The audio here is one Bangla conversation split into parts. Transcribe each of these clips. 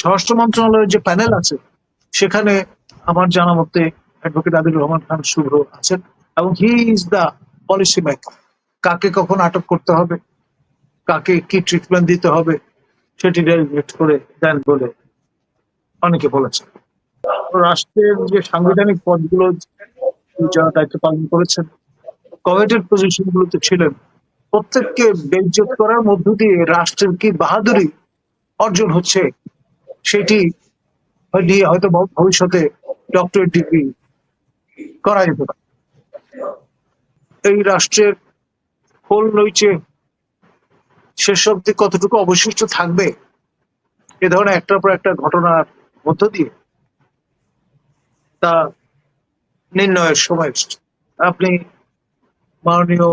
স্বরাষ্ট্র মন্ত্রণালয়ের যে প্যানেল আছে, সেখানে আমার জানা মতে অ্যাডভোকেট আদিলুর রহমান খান শুভ্র আছেন এবং he is the policy maker কাকে কখন আটক করতে হবে, কাকে কি ট্রিটমেন্ট দিতে হবে, সেটি ডেলিগেট করে দেন বলে অনেকে বলেছেন। রাষ্ট্রের যে সাংবিধানিক পদগুলো যারা দায়িত্ব পালন করেছেন কমিটেড পজিশন গুলোতে ছিলেন, প্রত্যেককে বেজ্জত করার মধ্য দিয়ে রাষ্ট্রের কি বাহাদুরি অর্জন হচ্ছে সেটি নিয়ে হয়তো ভবিষ্যতে ডক্টরেট ডিগ্রি করা যেতে পারে এই রাষ্ট্রের খোল নইচে শেষ অব্দি কতটুকু অবশিষ্ট থাকবে, এ ধরনের একটার পর একটা ঘটনার মধ্য দিয়ে তা নির্ণয়ের সময় এসেছে। আপনি মাননীয়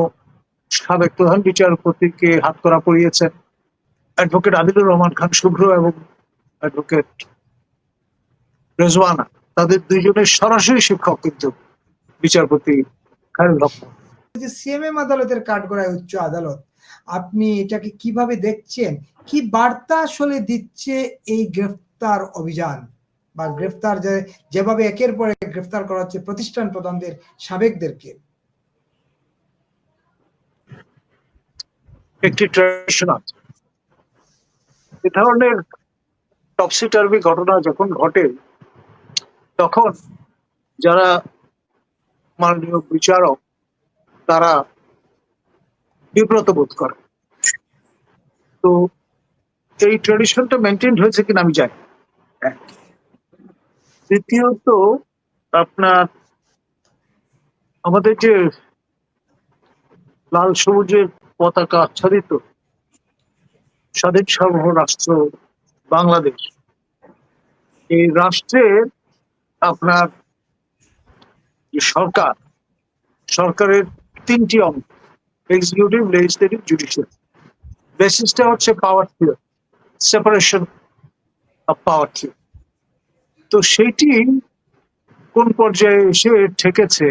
সাবেক প্রধান বিচারপতিকে হাত করা পড়িয়েছেন অ্যাডভোকেট আদিলুর রহমান খান শুভ্র এবং অ্যাডভোকেট রেজওয়ানা তাদের দুইজনের সরাসরি শিক্ষক কিন্তু বিচারপতি খায়রুল হক। যে সিএমএম আদালতের কাঠগড়ায় উচ্চ আদালত আপনি এটাকে কীভাবে দেখছেন? কি বার্তা আসলে দিচ্ছে এই গ্রেফতার অভিযান? বা গ্রেফতার যে যেভাবে একের পর এক গ্রেফতার করা হচ্ছে প্রতিষ্ঠান প্রধানদের সাবেকদেরকে? একটি ট্রেডিশন আছে এ ধরনের টপসি টার্ভি ঘটনা যখন ঘটে, তখন যারা মাননীয় বিচারক, তারা বিব্রত বোধ করে তো এই ট্রেডিশনটা মেনটেন হয়েছে কিনা আমি জানি না। দ্বিতীয়ত, আপনার আমাদের যে লাল সবুজের পতাকা আচ্ছাদিত স্বাধীন সার্বভৌম রাষ্ট্র বাংলাদেশ। এই রাষ্ট্রের আপনার সরকার, সরকারের তিনটি অঙ্গ এক্সিকিউটিভ লেজিসলেটিভ জুডিশিয়াল বেসিসটা হচ্ছে পাওয়ার থিওর সেপারেশন অফ পাওয়ার থিওর তো সেইটি কোন পর্যায়ে এসে ঠেকেছে,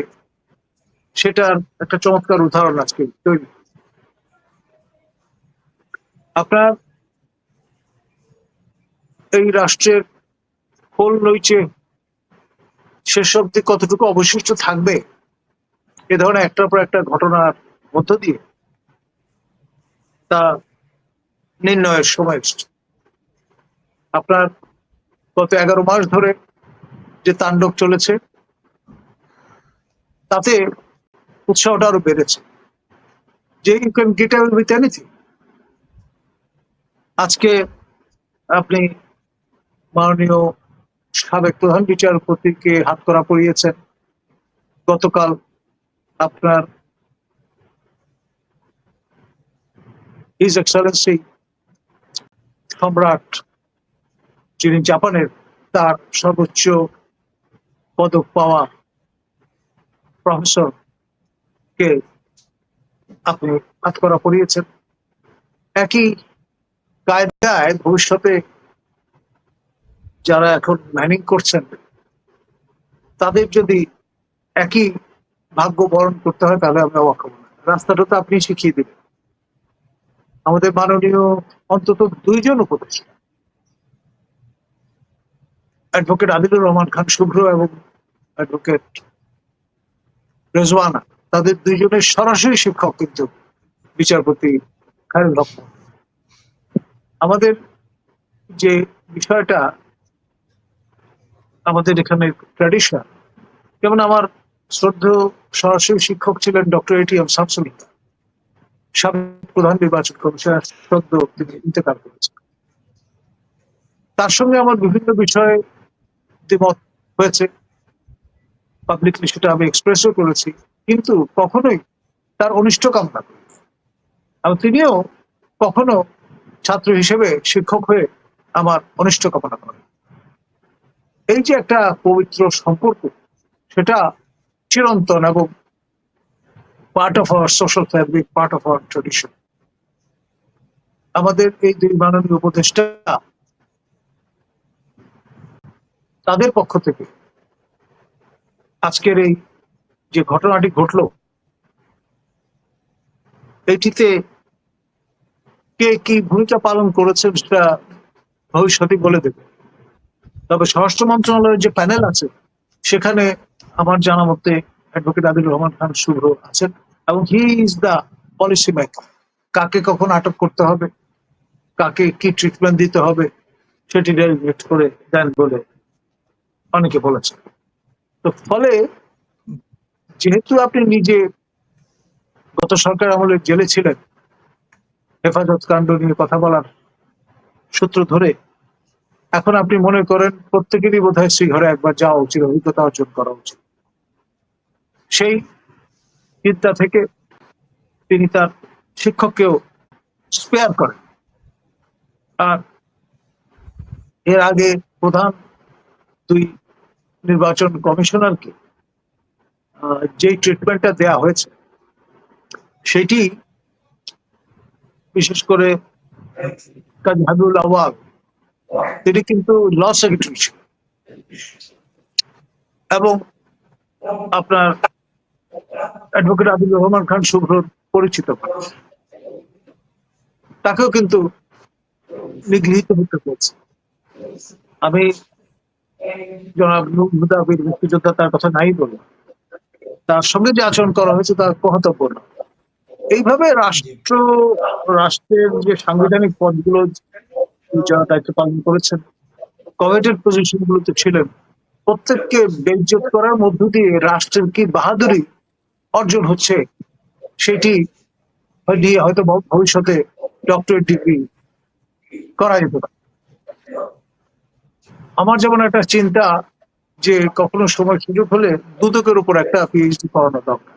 সেটার একটা চমৎকার উদাহরণ আজকে তৈরি। আপনার এই রাষ্ট্রের খোল নইচে শেষ অব্দি কতটুকু অবশিষ্ট থাকবে? এ ধরনের একটার পর একটা ঘটনার মধ্য দিয়ে তা নির্ণয়ের সময় এসেছে। আপনার গত এগারো মাস ধরে যে তাণ্ডব চলেছে, তাতে উৎসাহটা আরও বেড়েছে। যে ইউ ক্যান গেট আজকে আপনি মাননীয় সাবেক প্রধান বিচারপতিকে হাত করা পড়িয়েছেন। গতকাল আপনার হিজ সম্রাট, যিনি জাপানের তার সর্বোচ্চ পদক পাওয়া প্রফেসর কে আপনি হাত করা পড়িয়েছেন। একই কায়দায় ভবিষ্যতে যারা এখন ম্যানিং করছেন, তাদের যদি একই ভাগ্য বরণ করতে হয়, তাহলে আমি অবাক রাস্তাটা তো আপনি শিখিয়ে দিবেন আমাদের মাননীয় অন্তত দুইজন উপদেষ্টা। অ্যাডভোকেট আদিলুর রহমান খান শুভ্র এবং অ্যাডভোকেট রেজওয়ানা, তাদের দুইজনের সরাসরি শিক্ষক কিন্তু বিচারপতি খায়রুল হক। আমাদের যে বিষয়টা আমাদের এখানে ট্র্যাডিশন যেমন আমার শ্রদ্ধ সরাসরি শিক্ষক ছিলেন ডক্টর এটি এম শামসুল সাবেক প্রধান নির্বাচন কমিশনার সদ্য তিনি ইন্তেকাল করেছেন। তার সঙ্গে আমার বিভিন্ন বিষয়ে দ্বিমত হয়েছে। পাবলিকলি সেটা আমি এক্সপ্রেসও করেছি। কিন্তু কখনোই তার অনিষ্ট কামনা করি এবং তিনিও কখনো ছাত্র হিসেবে শিক্ষক হয়ে আমার অনিষ্ট কামনা করেন এই যে একটা পবিত্র সম্পর্ক, সেটা চিরন্তন এবং part of our social fabric part of our tradition আমাদের এই দুই মাননীয় উপদেষ্টা তাদের পক্ষ থেকে আজকের এই যে ঘটনাটি ঘটলো এইটিতে কে কি ভূমিকা পালন করেছেন সেটা ভবিষ্যতে বলে দেবে। তবে স্বরাষ্ট্র মন্ত্রণালয়ের যে প্যানেল আছে, সেখানে আমার জানা মতে অ্যাডভোকেট আদিল রহমান খান শুভ্র আছেন এবং he is the policy maker কাকে কখন আটক করতে হবে, কাকে কি ট্রিটমেন্ট দিতে হবে, সেটি ডেলিগেট করে দেন বলে অনেকে বলেছেন। তো ফলে যেহেতু আপনি নিজে গত সরকার আমলে জেলে ছিলেন হেফাজত কাণ্ড নিয়ে কথা বলার সূত্র ধরে এখন আপনি মনে করেন প্রত্যেকেরই বোধ হয় শ্রীঘরে একবার যাওয়া উচিত, অভিজ্ঞতা অর্জন করা উচিত। সেই চিন্তা থেকে তিনি তার শিক্ষককেও স্পেয়ার করেন। আর এর আগে প্রধান দুই নির্বাচন কমিশনারকে যেই ট্রিটমেন্টটা দেয়া হয়েছে, সেটি বিশেষ করে কাজী হাবিবুল আওয়াল তিনি কিন্তু ল সেক্রেটারি ছিলেন এবং আপনার অ্যাডভোকেট আবিদুর রহমান খান শুভ্র পরিচিত তাকেও কিন্তু নিগৃহীত হতে হয়েছে। আমি জনাব মুক্তিযোদ্ধা তার কথা নাই বলব তার সঙ্গে যে আচরণ করা হয়েছে তার কহতব্য না। এইভাবে রাষ্ট্র, রাষ্ট্রের যে সাংবিধানিক পদগুলো যারা দায়িত্ব পালন করেছেন কমিটেড পজিশন গুলোতে ছিলেন, প্রত্যেককে বেজ্জত করার মধ্য দিয়ে রাষ্ট্রের কি বাহাদুরি অর্জন হচ্ছে, সেটি নিয়ে হয়তো ভবিষ্যতে ডক্টরেট ডিগ্রি করা যেতে পারে। আমার যেমন একটা চিন্তা যে কখনো সময় সুযোগ হলে দুদকের উপর একটা পিএইচডি করানো দরকার।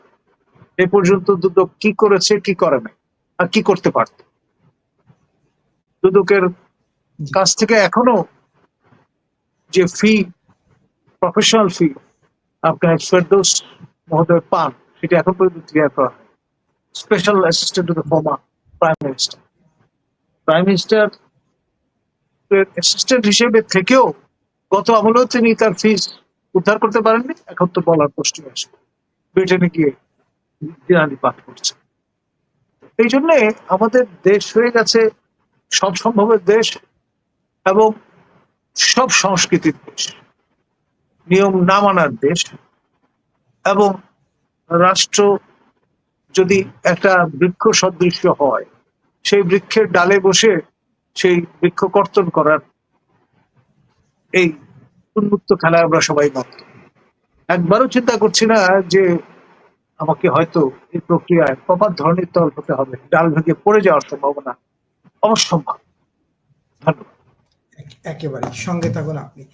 এ পর্যন্ত দুদক কি করেছে, কি করে নাই, আর কি করতে পারত? দুদকের কাছ থেকে এখনও যে ফি প্রফেশনাল ফি আপনার ফেরদৌস মহোদয় পান, সেটা এখন পর্যন্ত ক্লিয়ার করা হয় special assistant to the former prime minister prime minister assistant হিসেবে থেকেও গত আমলেও তিনি তার ফিস উদ্ধার করতে পারেননি, এখন তো বলার প্রশ্ন আসে ব্রিটেনে গিয়ে দিনালি পাঠ করছে। এই জন্যে আমাদের দেশ হয়ে গেছে, সব সম্ভবের দেশ। এবং সব সংস্কৃতির দেশ। নিয়ম না মানার দেশ। এবং রাষ্ট্র যদি একটা বৃক্ষ সদৃশ্য হয়, সেই বৃক্ষের ডালে বসে সেই বৃক্ষ কর্তন করার এই উন্মুক্ত খেলায় আমরা সবাই মত একবারও চিন্তা করছি না যে আমাকে হয়তো এই প্রক্রিয়ায় প্রপার ধরনের তল হতে হবে, ডাল ভেঙে পড়ে যাওয়ার সম্ভাবনা অবশ্যম্ভাব। ধন্যবাদ। একেবারে সঙ্গে থাকুন আপনি।